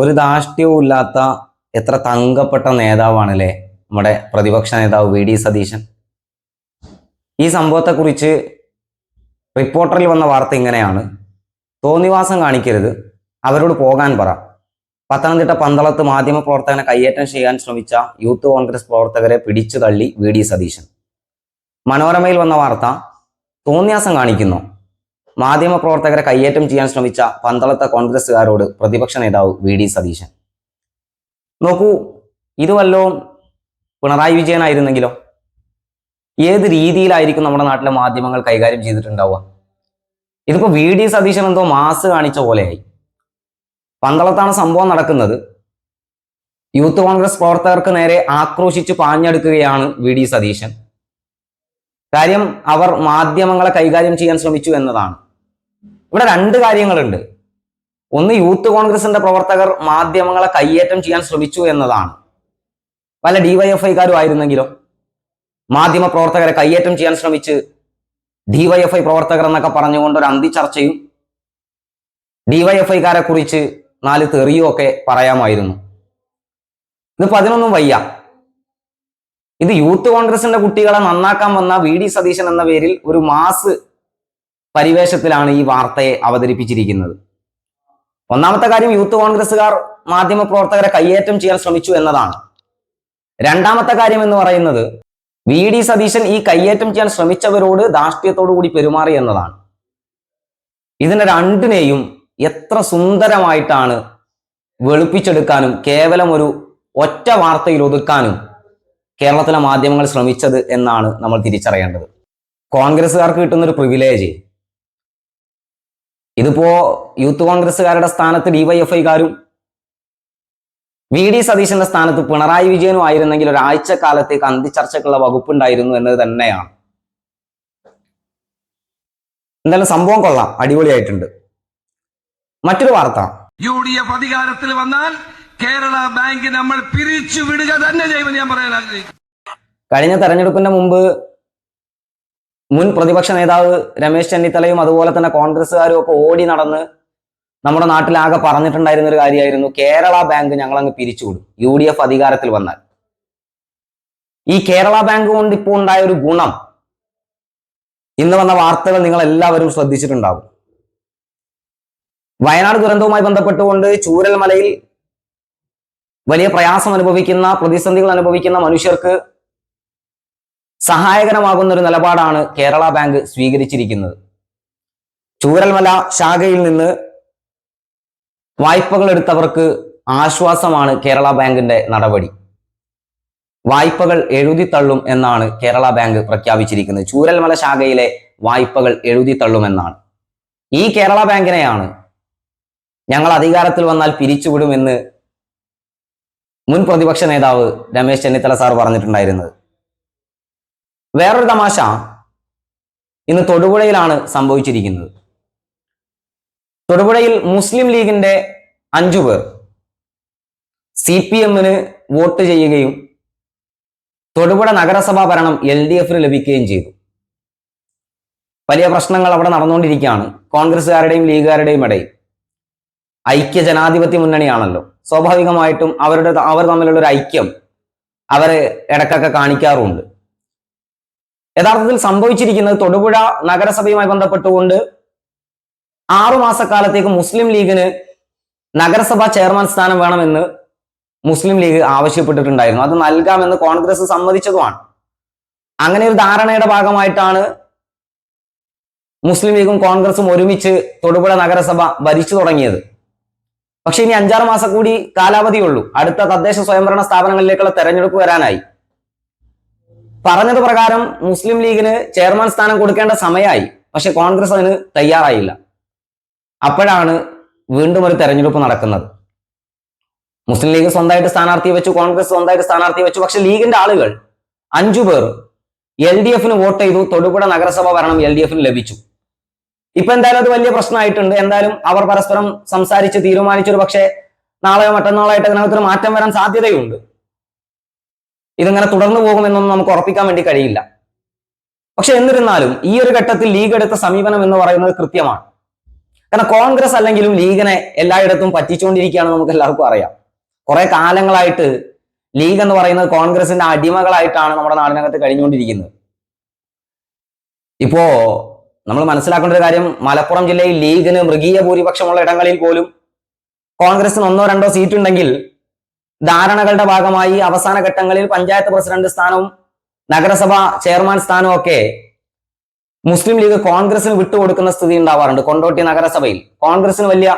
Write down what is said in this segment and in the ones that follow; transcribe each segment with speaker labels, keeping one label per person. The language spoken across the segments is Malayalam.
Speaker 1: ഒരു ധാഷ്ട്യവും ഇല്ലാത്ത എത്ര തങ്കപ്പെട്ട നേതാവാണല്ലേ നമ്മുടെ പ്രതിപക്ഷ നേതാവ് വി ഡി സതീശൻ ഈ സംഭവത്തെക്കുറിച്ച് റിപ്പോർട്ടറിൽ വന്ന വാർത്ത ഇങ്ങനെയാണ് തോന്നിവാസം കാണിക്കരുത് അവരോട് പോകാൻ പറ പത്തനംതിട്ട പന്തളത്ത് മാധ്യമ പ്രവർത്തകനെ കയ്യേറ്റം ചെയ്യാൻ ശ്രമിച്ച യൂത്ത് കോൺഗ്രസ് പ്രവർത്തകരെ പിടിച്ചു തള്ളി വി ഡി സതീശൻ മനോരമയിൽ വന്ന വാർത്ത തോന്നിയാസം കാണിക്കുന്നു മാധ്യമ പ്രവർത്തകരെ കയ്യേറ്റം ചെയ്യാൻ ശ്രമിച്ച പന്തളത്തെ കോൺഗ്രസ്സുകാരോട് പ്രതിപക്ഷ നേതാവ് വി ഡി സതീശൻ നോക്കൂ ഇത് വല്ലതും പിണറായി വിജയനായിരുന്നെങ്കിലോ ഏത് രീതിയിലായിരിക്കും നമ്മുടെ നാട്ടിലെ മാധ്യമങ്ങൾ കൈകാര്യം ചെയ്തിട്ടുണ്ടാവുക ഇതിപ്പോ വി ഡി സതീശൻ എന്തോ മാസ് കാണിച്ച പോലെയായി പന്തളത്താണ് സംഭവം നടക്കുന്നത് യൂത്ത് കോൺഗ്രസ് പ്രവർത്തകർക്ക് നേരെ ആക്രോശിച്ച് പാഞ്ഞെടുക്കുകയാണ് വി ഡി സതീശൻ കാര്യം അവർ മാധ്യമങ്ങളെ കൈകാര്യം ചെയ്യാൻ ശ്രമിച്ചു എന്നതാണ് ഇവിടെ രണ്ട് കാര്യങ്ങളുണ്ട് ഒന്ന് യൂത്ത് കോൺഗ്രസിന്റെ പ്രവർത്തകർ മാധ്യമങ്ങളെ കയ്യേറ്റം ചെയ്യാൻ ശ്രമിച്ചു എന്നതാണ് പല ഡിവൈഎഫ്ഐക്കാരും ആയിരുന്നെങ്കിലോ മാധ്യമ പ്രവർത്തകരെ കയ്യേറ്റം ചെയ്യാൻ ശ്രമിച്ച് ഡിവൈഎഫ്ഐ പ്രവർത്തകർ എന്നൊക്കെ പറഞ്ഞുകൊണ്ട് ഒരു അന്തി ചർച്ചയും ഡിവൈഎഫ്ഐക്കാരെ കുറിച്ച് നാല് തെറിയോ ഒക്കെ പറയാമായിരുന്നു ഇത് പതിനൊന്നും വയ്യ ഇത് യൂത്ത് കോൺഗ്രസിന്റെ കുട്ടികളെ നന്നാക്കാൻ വന്ന വി ഡി സതീശൻ എന്ന പേരിൽ ഒരു മാസ് പരിവേഷത്തിലാണ് ഈ വാർത്തയെ അവതരിപ്പിച്ചിരിക്കുന്നത് ഒന്നാമത്തെ കാര്യം യൂത്ത് കോൺഗ്രസ്സുകാർ മാധ്യമപ്രവർത്തകരെ കയ്യേറ്റം ചെയ്യാൻ ശ്രമിച്ചു എന്നതാണ് രണ്ടാമത്തെ കാര്യം എന്ന് പറയുന്നത് വി ഡി സതീശൻ ഈ കയ്യേറ്റം ചെയ്യാൻ ശ്രമിച്ചവരോട് ധാർഷ്ട്യത്തോടു കൂടി പെരുമാറി എന്നതാണ് ഇതിനെ രണ്ടിനെയും എത്ര സുന്ദരമായിട്ടാണ് വെളുപ്പിച്ചെടുക്കാനും കേവലം ഒരു ഒറ്റ വാർത്തയിൽ ഒതുക്കാനും കേരളത്തിലെ മാധ്യമങ്ങൾ ശ്രമിച്ചത് എന്നാണ് നമ്മൾ തിരിച്ചറിയേണ്ടത് കോൺഗ്രസ്സുകാർക്ക് കിട്ടുന്ന ഒരു പ്രിവിലേജ് ഇതിപ്പോ യൂത്ത് കോൺഗ്രസ്സുകാരുടെ സ്ഥാനത്ത് ഡിവൈഎഫ്ഐക്കാരും വി ഡി സതീശന്റെ സ്ഥാനത്ത് പിണറായി വിജയനും ആയിരുന്നെങ്കിൽ ഒരാഴ്ച കാലത്തേക്ക് അന്തിച്ചർച്ചക്കുള്ള വകുപ്പുണ്ടായിരുന്നു എന്നത് തന്നെയാണ് എന്തായാലും സംഭവം കൊള്ളാം അടിപൊളിയായിട്ടുണ്ട് മറ്റൊരു വാർത്ത
Speaker 2: യു ഡി എഫ് അധികാരത്തിൽ വന്നാൽ കേരള ബാങ്ക് നമ്മൾ പിരിച്ചു വിടുക തന്നെ ചെയ്യുമെന്ന് ഞാൻ പറയാൻ ആഗ്രഹിക്കുന്നു
Speaker 1: കഴിഞ്ഞ തെരഞ്ഞെടുപ്പിന് മുമ്പ് മുൻ പ്രതിപക്ഷ നേതാവ് രമേശ് ചെന്നിത്തലയും അതുപോലെ തന്നെ കോൺഗ്രസ്സുകാരും ഒക്കെ ഓടി നടന്ന് നമ്മുടെ നാട്ടിലാകെ പറഞ്ഞിട്ടുണ്ടായിരുന്ന ഒരു കാര്യമായിരുന്നു കേരള ബാങ്ക് ഞങ്ങൾ അങ്ങ് പിരിച്ചുവിടും യു ഡി എഫ് അധികാരത്തിൽ വന്നാൽ ഈ കേരള ബാങ്ക് കൊണ്ട് ഇപ്പോൾ ഉണ്ടായ ഒരു ഗുണം ഇന്ന് വന്ന വാർത്തകൾ നിങ്ങൾ എല്ലാവരും ശ്രദ്ധിച്ചിട്ടുണ്ടാകും വയനാട് ദുരന്തവുമായി ബന്ധപ്പെട്ടുകൊണ്ട് ചൂരൽമലയിൽ വലിയ പ്രയാസം അനുഭവിക്കുന്ന പ്രതിസന്ധികൾ അനുഭവിക്കുന്ന മനുഷ്യർക്ക് സഹായകരമാകുന്ന ഒരു നിലപാടാണ് കേരള ബാങ്ക് സ്വീകരിച്ചിരിക്കുന്നത് ചൂരൽമല ശാഖയിൽ നിന്ന് വായ്പകൾ എടുത്തവർക്ക് ആശ്വാസമാണ് കേരള ബാങ്കിന്റെ നടപടി വായ്പകൾ എഴുതിത്തള്ളും എന്നാണ് കേരള ബാങ്ക് പ്രഖ്യാപിച്ചിരിക്കുന്നത് ചൂരൽമല ശാഖയിലെ വായ്പകൾ തള്ളുമെന്നാണ് ഈ കേരള ബാങ്കിനെയാണ് ഞങ്ങൾ അധികാരത്തിൽ വന്നാൽ പിരിച്ചുവിടുമെന്ന് മുൻ പ്രതിപക്ഷ നേതാവ് രമേശ് ചെന്നിത്തല സാർ പറഞ്ഞിട്ടുണ്ടായിരുന്നത് വേറൊരു തമാശ ഇന്ന് തൊടുപുഴയിലാണ് സംഭവിച്ചിരിക്കുന്നത് തൊടുപുഴയിൽ മുസ്ലിം ലീഗിന്റെ അഞ്ചു പേർ സി പി എമ്മിന് വോട്ട് ചെയ്യുകയും തൊടുപുഴ നഗരസഭാ ഭരണം എൽ ഡി എഫിന് ലഭിക്കുകയും ചെയ്തു വലിയ പ്രശ്നങ്ങൾ അവിടെ നടന്നുകൊണ്ടിരിക്കുകയാണ് കോൺഗ്രസ്സുകാരുടെയും ലീഗുകാരുടെയും ഇടയിൽ ഐക്യ ജനാധിപത്യ മുന്നണിയാണല്ലോ സ്വാഭാവികമായിട്ടും അവരുടെ അവർ തമ്മിലുള്ള ഒരു ഐക്യം അവർ ഇടക്കൊക്കെ കാണിക്കാറുണ്ട് യഥാർത്ഥത്തിൽ സംഭവിച്ചിരിക്കുന്നത് തൊടുപുഴ നഗരസഭയുമായി ബന്ധപ്പെട്ടുകൊണ്ട് ആറുമാസക്കാലത്തേക്ക് മുസ്ലിം ലീഗിന് നഗരസഭാ ചെയർമാൻ സ്ഥാനം വേണമെന്ന് മുസ്ലിം ലീഗ് ആവശ്യപ്പെട്ടിട്ടുണ്ടായിരുന്നു അത് നൽകാമെന്ന് കോൺഗ്രസ് സമ്മതിച്ചതുമാണ് അങ്ങനെ ഒരു ധാരണയുടെ ഭാഗമായിട്ടാണ് മുസ്ലിം ലീഗും കോൺഗ്രസും ഒരുമിച്ച് തൊടുപുഴ നഗരസഭ ഭരിച്ചു തുടങ്ങിയത് പക്ഷെ ഇനി അഞ്ചാറ് മാസം കൂടി കാലാവധിയുള്ളൂ അടുത്ത തദ്ദേശ സ്വയംഭരണ സ്ഥാപനങ്ങളിലേക്കുള്ള തെരഞ്ഞെടുപ്പ് വരാനായി പറഞ്ഞത് പ്രകാരം മുസ്ലിം ലീഗിന് ചെയർമാൻ സ്ഥാനം കൊടുക്കേണ്ട സമയമായി പക്ഷെ കോൺഗ്രസ് അതിന് തയ്യാറായില്ല അപ്പോഴാണ് വീണ്ടും ഒരു തെരഞ്ഞെടുപ്പ് നടക്കുന്നത് മുസ്ലിം ലീഗ് സ്വന്തമായിട്ട് സ്ഥാനാർത്ഥി വെച്ചു കോൺഗ്രസ് സ്വന്തമായിട്ട് സ്ഥാനാർത്ഥി വെച്ചു പക്ഷെ ലീഗിന്റെ ആളുകൾ അഞ്ചു പേർ എൽ ഡി എഫിന് വോട്ട് ചെയ്തു തൊടുപുഴ നഗരസഭ ഭരണം എൽ ഡി എഫിന് ലഭിച്ചു ഇപ്പൊ എന്തായാലും അത് വലിയ പ്രശ്നമായിട്ടുണ്ട് എന്തായാലും അവർ പരസ്പരം സംസാരിച്ച് തീരുമാനിച്ചൊരു പക്ഷേ നാളെയോ മറ്റന്നാളായിട്ട് ഒരു മാറ്റം വരാൻ സാധ്യതയുണ്ട് ഇതിങ്ങനെ തുടർന്നു പോകുമെന്നൊന്നും നമുക്ക് ഉറപ്പിക്കാൻ വേണ്ടി കഴിയില്ല പക്ഷെ എന്നിരുന്നാലും ഈ ഒരു ഘട്ടത്തിൽ ലീഗ് എടുത്ത സമീപനം എന്ന് പറയുന്നത് കൃത്യമാണ് കാരണം കോൺഗ്രസ് അല്ലെങ്കിലും ലീഗിനെ എല്ലായിടത്തും പറ്റിച്ചുകൊണ്ടിരിക്കുകയാണ് നമുക്ക് എല്ലാവർക്കും അറിയാം കുറെ കാലങ്ങളായിട്ട് ലീഗ് എന്ന് പറയുന്നത് കോൺഗ്രസിന്റെ അടിമകളായിട്ടാണ് നമ്മുടെ നാടിനകത്ത് കഴിഞ്ഞുകൊണ്ടിരിക്കുന്നത് ഇപ്പോ നമ്മൾ മനസ്സിലാക്കേണ്ട ഒരു കാര്യം മലപ്പുറം ജില്ലയിൽ ലീഗിന് മൃഗീയ ഭൂരിപക്ഷമുള്ള ഇടങ്ങളിൽ പോലും കോൺഗ്രസിന് ഒന്നോ രണ്ടോ സീറ്റ് ഉണ്ടെങ്കിൽ ധാരണകളുടെ ഭാഗമായി അവസാന ഘട്ടങ്ങളിൽ പഞ്ചായത്ത് പ്രസിഡന്റ് സ്ഥാനവും നഗരസഭാ ചെയർമാൻ സ്ഥാനവും ഒക്കെ മുസ്ലിം ലീഗ് കോൺഗ്രസിന് വിട്ടുകൊടുക്കുന്ന സ്ഥിതി ഉണ്ടാവാറുണ്ട് കൊണ്ടോട്ടി നഗരസഭയിൽ കോൺഗ്രസിന് വലിയ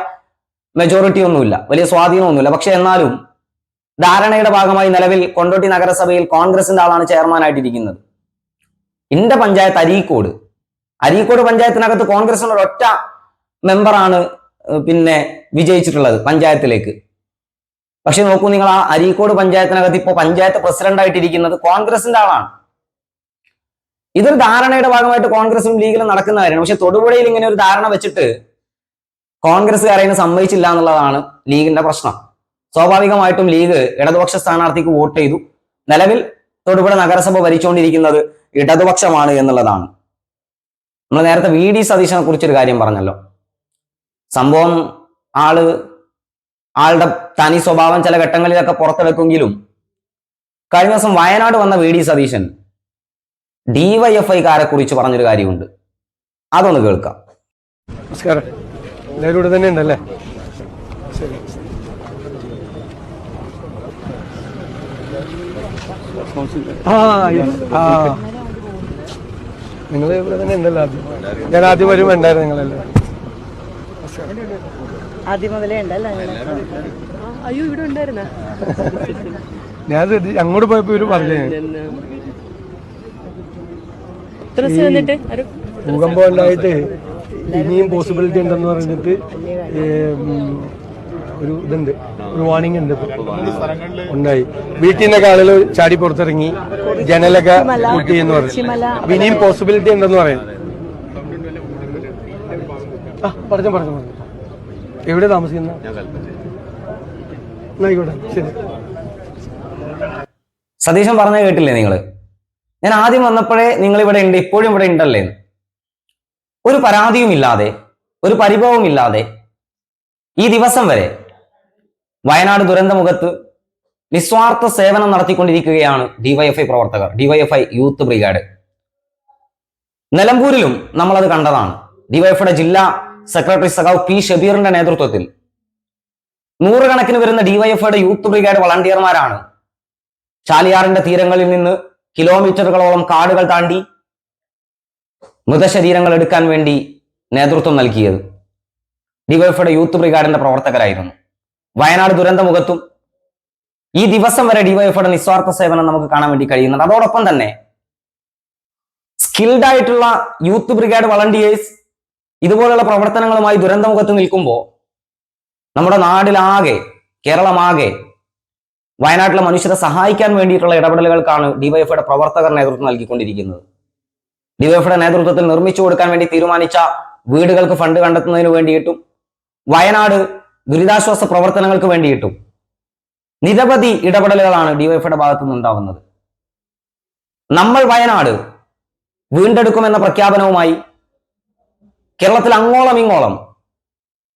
Speaker 1: മെജോറിറ്റി ഒന്നുമില്ല വലിയ സ്വാധീനമൊന്നുമില്ല പക്ഷെ എന്നാലും ധാരണയുടെ ഭാഗമായി നിലവിൽ കൊണ്ടോട്ടി നഗരസഭയിൽ കോൺഗ്രസിന്റെ ആളാണ് ചെയർമാൻ ആയിട്ടിരിക്കുന്നത് ഇന്റെ പഞ്ചായത്ത് അരീക്കോട് അരീക്കോട് പഞ്ചായത്തിനകത്ത് കോൺഗ്രസിലുള്ള ഒരൊറ്റ മെമ്പറാണ് പിന്നെ വിജയിച്ചിട്ടുള്ളത് പഞ്ചായത്തിലേക്ക് പക്ഷെ നോക്കൂ നിങ്ങൾ ആ അരീക്കോട് പഞ്ചായത്തിനകത്ത് ഇപ്പോൾ പഞ്ചായത്ത് പ്രസിഡന്റായിട്ടിരിക്കുന്നത് കോൺഗ്രസിന്റെ ആളാണ് ഇതൊരു ധാരണയുടെ ഭാഗമായിട്ട് കോൺഗ്രസും ലീഗിലും നടക്കുന്ന കാര്യമാണ് പക്ഷെ തൊടുപുഴയിൽ ഇങ്ങനെ ഒരു ധാരണ വെച്ചിട്ട് കോൺഗ്രസ് കോൺഗ്രസ്സുകാരതിന് സമ്മതിച്ചില്ല എന്നുള്ളതാണ് ലീഗിന്റെ പ്രശ്നം സ്വാഭാവികമായിട്ടും ലീഗ് ഇടതുപക്ഷ സ്ഥാനാർത്ഥിക്ക് വോട്ട് ചെയ്തു നിലവിൽ തൊടുപുഴ നഗരസഭ ഭരിച്ചുകൊണ്ടിരിക്കുന്നത് ഇടതുപക്ഷമാണ് എന്നുള്ളതാണ് നമ്മൾ നേരത്തെ വി ഡി സതീശനെ കുറിച്ചൊരു കാര്യം പറഞ്ഞല്ലോ സംഭവം ആള് ആളുടെ തനി സ്വഭാവം ചില ഘട്ടങ്ങളിലൊക്കെ പുറത്തെടുക്കുമെങ്കിലും കഴിഞ്ഞ ദിവസം വയനാട് വന്ന വി ഡി സതീശൻ ഡിവൈഎഫ്ഐക്കാരെ കുറിച്ച് പറഞ്ഞൊരു കാര്യമുണ്ട് അതൊന്ന് കേൾക്കാം
Speaker 3: നമസ്കാരം തന്നെ ഉണ്ടല്ലേ ശരി ആ ആ നിങ്ങൾ ഇവിടെ തന്നെ ഉണ്ടല്ലോ ആദ്യം ഞാൻ ആദ്യം വരും ഉണ്ടായിരുന്നു നിങ്ങളെല്ലാം
Speaker 4: അയ്യോ ഇവിടെ ഉണ്ടായിരുന്ന
Speaker 3: ഞാൻ അങ്ങോട്ട് പോയപ്പോ ഇവര് പറഞ്ഞു ഭൂകമ്പം ഉണ്ടായിട്ട് ഇനിയും പോസിബിലിറ്റി ഉണ്ടെന്ന് പറഞ്ഞിട്ട് ഒരു ഇതുണ്ട് ഒരു വാണിംഗ് ഉണ്ട് ഉണ്ടായി വീട്ടിൽ നിന്നൊക്കെ ആളുകൾ ചാടി പുറത്തിറങ്ങി ജനലൊക്കെ കൂട്ടി എന്ന് പറഞ്ഞു ഇനിയും പോസിബിലിറ്റി ഉണ്ടെന്ന് പറയാം പറഞ്ഞു പറഞ്ഞു പറഞ്ഞു എവിടെ താമസിക്കുന്ന ആയിക്കോട്ടെ
Speaker 1: സതീശൻ പറഞ്ഞ കേട്ടില്ലേ നിങ്ങൾ ഞാൻ ആദ്യം വന്നപ്പോഴേ നിങ്ങൾ ഇവിടെ ഉണ്ട് ഇപ്പോഴും ഇവിടെ ഉണ്ടല്ലേ ഒരു പരാതിയും ഇല്ലാതെ ഒരു പരിഭവമില്ലാതെ ഈ ദിവസം വരെ വയനാട് ദുരന്തമുഖത്ത് നിസ്വാർത്ഥ സേവനം നടത്തിക്കൊണ്ടിരിക്കുകയാണ് ഡിവൈഎഫ്ഐ പ്രവർത്തകർ ഡിവൈഎഫ്ഐ യൂത്ത് ബ്രിഗേഡ് നിലമ്പൂരിലും നമ്മളത് കണ്ടതാണ് ഡിവൈഎഫ്ഐയുടെ ജില്ലാ സെക്രട്ടറി സഖാവ് പി ഷബീറിന്റെ നേതൃത്വത്തിൽ നൂറുകണക്കിന് വരുന്ന ഡിവൈഎഫ്ഐയുടെ യൂത്ത് ബ്രിഗേഡ് വളണ്ടിയർമാരാണ് ചാലിയാറിന്റെ തീരങ്ങളിൽ നിന്ന് കിലോമീറ്ററുകളോളം കാടുകൾ താണ്ടി മൃതശരീരങ്ങൾ എടുക്കാൻ വേണ്ടി നേതൃത്വം നൽകിയത് ഡിവൈഎഫ്ഐയുടെ യൂത്ത് ബ്രിഗേഡിന്റെ പ്രവർത്തകരായിരുന്നു വയനാട് ദുരന്തമുഖത്തും ഈ ദിവസം വരെ ഡിവൈഎഫ്ഐയുടെ നിസ്വാർത്ഥ സേവനം നമുക്ക് കാണാൻ വേണ്ടി കഴിയുന്നുണ്ട് അതോടൊപ്പം തന്നെ സ്കിൽഡ് ആയിട്ടുള്ള യൂത്ത് ബ്രിഗേഡ് വളണ്ടിയേഴ്സ് ഇതുപോലുള്ള പ്രവർത്തനങ്ങളുമായി ദുരന്തമുഖത്ത് നിൽക്കുമ്പോൾ നമ്മുടെ നാടിലാകെ കേരളമാകെ വയനാട്ടിലെ മനുഷ്യരെ സഹായിക്കാൻ വേണ്ടിയിട്ടുള്ള ഇടപെടലുകൾക്കാണ് ഡിവൈഎഫ്ഐയുടെ പ്രവർത്തകർ നേതൃത്വം നൽകിക്കൊണ്ടിരിക്കുന്നത് ഡിവൈഎഫ്ഐയുടെ നേതൃത്വത്തിൽ നിർമ്മിച്ചു കൊടുക്കാൻ വേണ്ടി തീരുമാനിച്ച വീടുകൾക്ക് ഫണ്ട് കണ്ടെത്തുന്നതിന് വേണ്ടിയിട്ടും വയനാട് ദുരിതാശ്വാസ പ്രവർത്തനങ്ങൾക്ക് വേണ്ടിയിട്ടും നിരവധി ഇടപെടലുകളാണ് ഡിവൈഫയുടെ ഭാഗത്തു നിന്നുണ്ടാവുന്നത് നമ്മൾ വയനാട് വീണ്ടെടുക്കുമെന്ന പ്രഖ്യാപനവുമായി കേരളത്തിൽ അങ്ങോളം ഇങ്ങോളം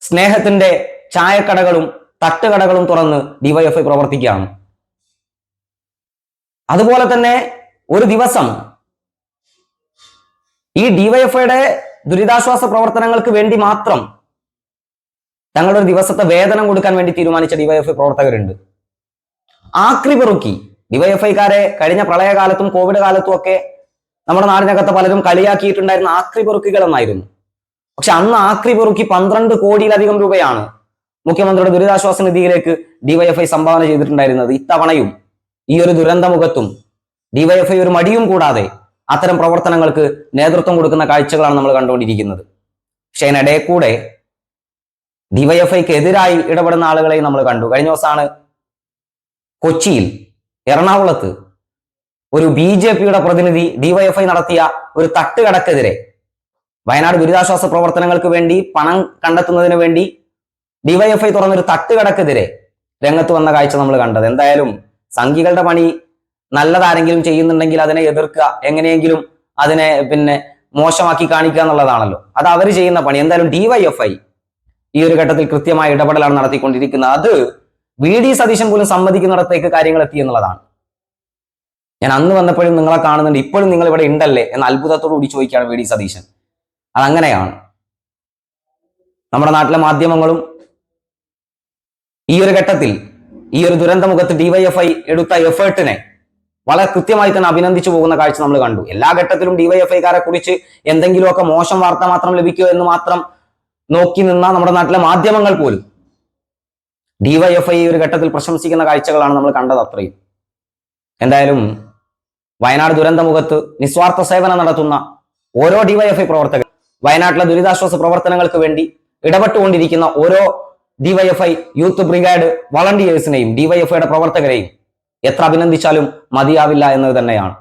Speaker 1: സ്നേഹത്തിന്റെ ചായക്കടകളും തട്ടുകടകളും തുറന്ന് ഡിവൈഎഫ്ഐ പ്രവർത്തിക്കുകയാണ് അതുപോലെ തന്നെ ഒരു ദിവസം ഈ ഡിവൈഎഫ്ഐയുടെ ദുരിതാശ്വാസ പ്രവർത്തനങ്ങൾക്ക് വേണ്ടി മാത്രം ഞങ്ങളുടെ ഒരു ദിവസത്തെ വേതനം കൊടുക്കാൻ വേണ്ടി തീരുമാനിച്ച ഡിവൈഎഫ്ഐ പ്രവർത്തകരുണ്ട് ആക്രി പെറുക്കി ഡിവൈഎഫ്ഐക്കാരെ കഴിഞ്ഞ പ്രളയകാലത്തും കോവിഡ് കാലത്തും ഒക്കെ നമ്മുടെ നാടിനകത്ത് പലരും കളിയാക്കിയിട്ടുണ്ടായിരുന്ന ആക്രി പെറുക്കികൾ എന്നായിരുന്നു പക്ഷെ അന്ന് ആക്രി പെറുക്കി പന്ത്രണ്ട് കോടിയിലധികം രൂപയാണ് മുഖ്യമന്ത്രിയുടെ ദുരിതാശ്വാസ നിധിയിലേക്ക് ഡിവൈഎഫ്ഐ സംഭാവന ചെയ്തിട്ടുണ്ടായിരുന്നത് ഇത്തവണയും ഈ ഒരു ദുരന്തമുഖത്തും ഡിവൈഎഫ്ഐ ഒരു മടിയും കൂടാതെ അത്തരം പ്രവർത്തനങ്ങൾക്ക് നേതൃത്വം കൊടുക്കുന്ന കാഴ്ചകളാണ് നമ്മൾ കണ്ടുകൊണ്ടിരിക്കുന്നത് പക്ഷേ അതിനിടയിൽ കൂടെ ഡിവൈഎഫ്ഐക്ക് എതിരായി ഇടപെടുന്ന ആളുകളെ നമ്മൾ കണ്ടു കഴിഞ്ഞ ദിവസമാണ് കൊച്ചിയിൽ എറണാകുളത്ത് ഒരു ബി ജെ പിയുടെ പ്രതിനിധി ഡിവൈഎഫ്ഐ നടത്തിയ ഒരു തട്ടുകടക്കെതിരെ വയനാട് ദുരിതാശ്വാസ പ്രവർത്തനങ്ങൾക്ക് വേണ്ടി പണം കണ്ടെത്തുന്നതിന് വേണ്ടി ഡിവൈഎഫ്ഐ തുറന്നൊരു തട്ടുകടക്കെതിരെ രംഗത്ത് വന്ന കാഴ്ച നമ്മൾ കണ്ടത് എന്തായാലും സംഘികളുടെ പണി നല്ലതാരെങ്കിലും ചെയ്യുന്നുണ്ടെങ്കിൽ അതിനെ എതിർക്കുക എങ്ങനെയെങ്കിലും അതിനെ പിന്നെ മോശമാക്കി കാണിക്കുക എന്നുള്ളതാണല്ലോ അത് അവർ ചെയ്യുന്ന പണി എന്തായാലും ഡിവൈഎഫ്ഐ ഈ ഒരു ഘട്ടത്തിൽ കൃത്യമായ ഇടപെടലാണ് നടത്തിക്കൊണ്ടിരിക്കുന്നത് അത് വി ഡി സതീശൻ പോലും സമ്മതിക്കുന്നിടത്തേക്ക് കാര്യങ്ങൾ എത്തി എന്നുള്ളതാണ് ഞാൻ അന്ന് വന്നപ്പോഴും നിങ്ങളെ കാണുന്നുണ്ട് ഇപ്പോഴും നിങ്ങൾ ഇവിടെ ഉണ്ടല്ലേ എന്ന് അത്ഭുതത്തോട് കൂടി ചോദിക്കുകയാണ് വി ഡി സതീശൻ അതങ്ങനെയാണ് നമ്മുടെ നാട്ടിലെ മാധ്യമങ്ങളും ഈ ഒരു ഘട്ടത്തിൽ ഈ ഒരു ദുരന്തമുഖത്ത് ഡിവൈഎഫ്ഐ എടുത്ത എഫേർട്ടിനെ വളരെ കൃത്യമായി തന്നെ അഭിനന്ദിച്ചു പോകുന്ന കാഴ്ച നമ്മൾ കണ്ടു എല്ലാ ഘട്ടത്തിലും ഡിവൈഎഫ്ഐക്കാരെ കുറിച്ച് എന്തെങ്കിലുമൊക്കെ മോശം വാർത്ത മാത്രം ലഭിക്കുമോ എന്ന് മാത്രം നോക്കി നിന്ന നമ്മുടെ നാട്ടിലെ മാധ്യമങ്ങൾ പോലും ഡിവൈഎഫ്ഐ ഒരു ഘട്ടത്തിൽ പ്രശംസിക്കുന്ന കാഴ്ചകളാണ് നമ്മൾ കണ്ടത് അത്രയും എന്തായാലും വയനാട് ദുരന്തമുഖത്ത് നിസ്വാർത്ഥ സേവനം നടത്തുന്ന ഓരോ ഡിവൈഎഫ്ഐ പ്രവർത്തകർ വയനാട്ടിലെ ദുരിതാശ്വാസ പ്രവർത്തനങ്ങൾക്ക് വേണ്ടി ഇടപെട്ടുകൊണ്ടിരിക്കുന്ന ഓരോ ഡിവൈഎഫ്ഐ യൂത്ത് ബ്രിഗേഡ് വളണ്ടിയേഴ്സിനെയും ഡിവൈഎഫ്ഐയുടെ പ്രവർത്തകരെയും എത്ര അഭിനന്ദിച്ചാലും മതിയാവില്ല എന്നത് തന്നെയാണ്